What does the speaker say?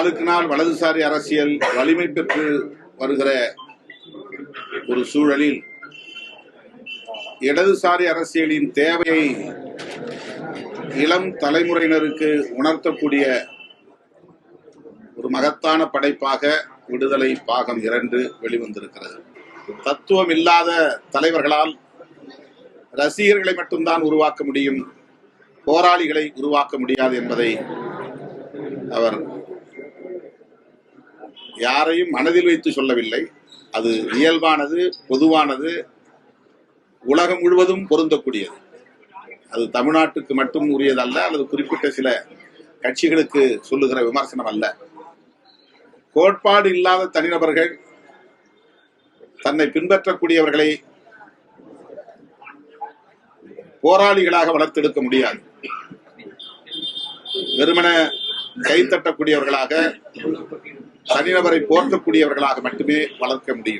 நாளுக்கு நாள் வலதுசாரி அரசியல் வலிமை பெற்று வருகிற ஒரு சூழலில் இடதுசாரி அரசியலின் தேவையை இளம் தலைமுறையினருக்கு உணர்த்தக்கூடிய ஒரு மகத்தான படைப்பாக விடுதலை பாகம் இரண்டு வெளிவந்திருக்கிறது. தத்துவம் இல்லாத தலைவர்களால் ரசிகர்களை மட்டும்தான் உருவாக்க முடியும் போராளிகளை உருவாக்க முடியாது என்பதை அவர் யாரையும் மனதில் வைத்து சொல்லவில்லை. அது இயல்பானது பொதுவானது உலகம் முழுவதும் பொருந்தக்கூடியது. அது தமிழ்நாட்டுக்கு மட்டும் உரியதல்ல அல்லது குறிப்பிட்ட சில கட்சிகளுக்கு சொல்லுகிற விமர்சனம் அல்ல. கோட்பாடு இல்லாத தனிநபர்கள் தன்னை பின்பற்றக்கூடியவர்களை போராளிகளாக வளர்த்தெடுக்க முடியாது. வெறுமன கைத்தட்டக்கூடியவர்களாக தனிநபரை போர்க்கக்கூடியவர்களாக மட்டுமே வளர்க்க முடியும்.